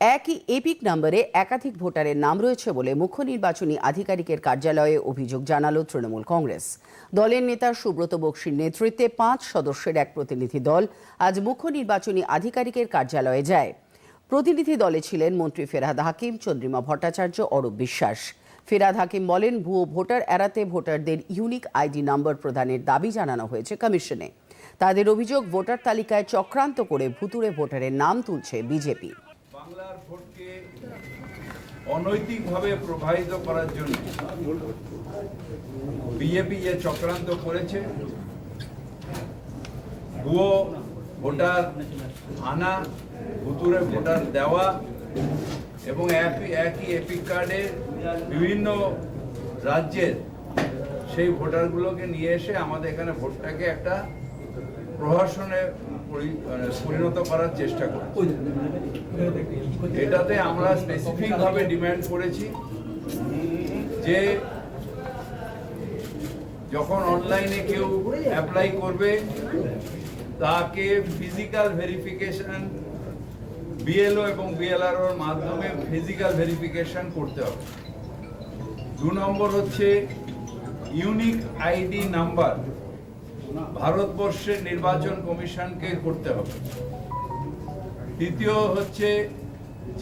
একই এপিক নম্বরে একাধিক ভোটারের নাম রয়েছে বলে মুখ্য নির্বাচনী আধিকারিকের কার্যালয়ে অভিযোগ জানালো তৃণমূল কংগ্রেস। দলের নেতা সুব্রত বক্সির নেতৃত্বে পাঁচ সদস্যের এক প্রতিনিধি দল আজ মুখ্য নির্বাচনী আধিকারিকের কার্যালয়ে যায়। প্রতিনিধি দলে ছিলেন মন্ত্রী ফেরহাদ হাকিম, চন্দ্রিমা ভট্টাচার্য, অরূপ বিশ্বাস। ফেরাদ হাকিম বলেন, ভুয়ো ভোটার এড়াতে ভোটারদের ইউনিক আইডি নম্বর প্রদানের দাবি জানানো হয়েছে কমিশনে। তাদের অভিযোগ, ভোটার তালিকায় চক্রান্ত করে ভুতুড়ে ভোটারের নাম তুলছে বিজেপি। বাংলার ভোটকে অনৈতিকভাবে প্রবাহিত করার জন্য বিজেপি যে চক্রান্ত করেছে, ভুয়ো ভোটার আনা ভুতুরে ভোটার দেওয়া এবং একই এপিক কার্ডে বিভিন্ন রাজ্যের সেই ভোটারগুলোকে নিয়ে এসে আমাদের এখানে ভোটটাকে একটা প্রহসনে মানে পরিণত করার চেষ্টা করছে। এটাতে আমরা স্পেসিফিক ভাবে ডিমান্ড করেছি যে যখন অনলাইনে কেউ অ্যাপ্লাই করবে, তাকে ফিজিক্যাল ভেরিফিকেশন বিএলও এবং বিএলআরওর মাধ্যমে ফিজিক্যাল ভেরিফিকেশন করতে হবে। দু নম্বর হচ্ছে ইউনিক আইডি নাম্বার ভারতবর্ষের নির্বাচন কমিশনকে করতে হবে। দ্বিতীয় হচ্ছে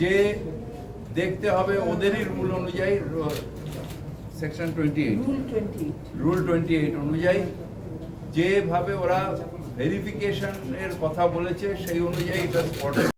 যে দেখতে হবে ওদেরই রুল অনুযায়ী section twenty eight rule twenty eight অনুযায়ী যেভাবে ওরা ভেরিফিকেশনের কথা বলেছে সেই অনুযায়ী এটা স্পট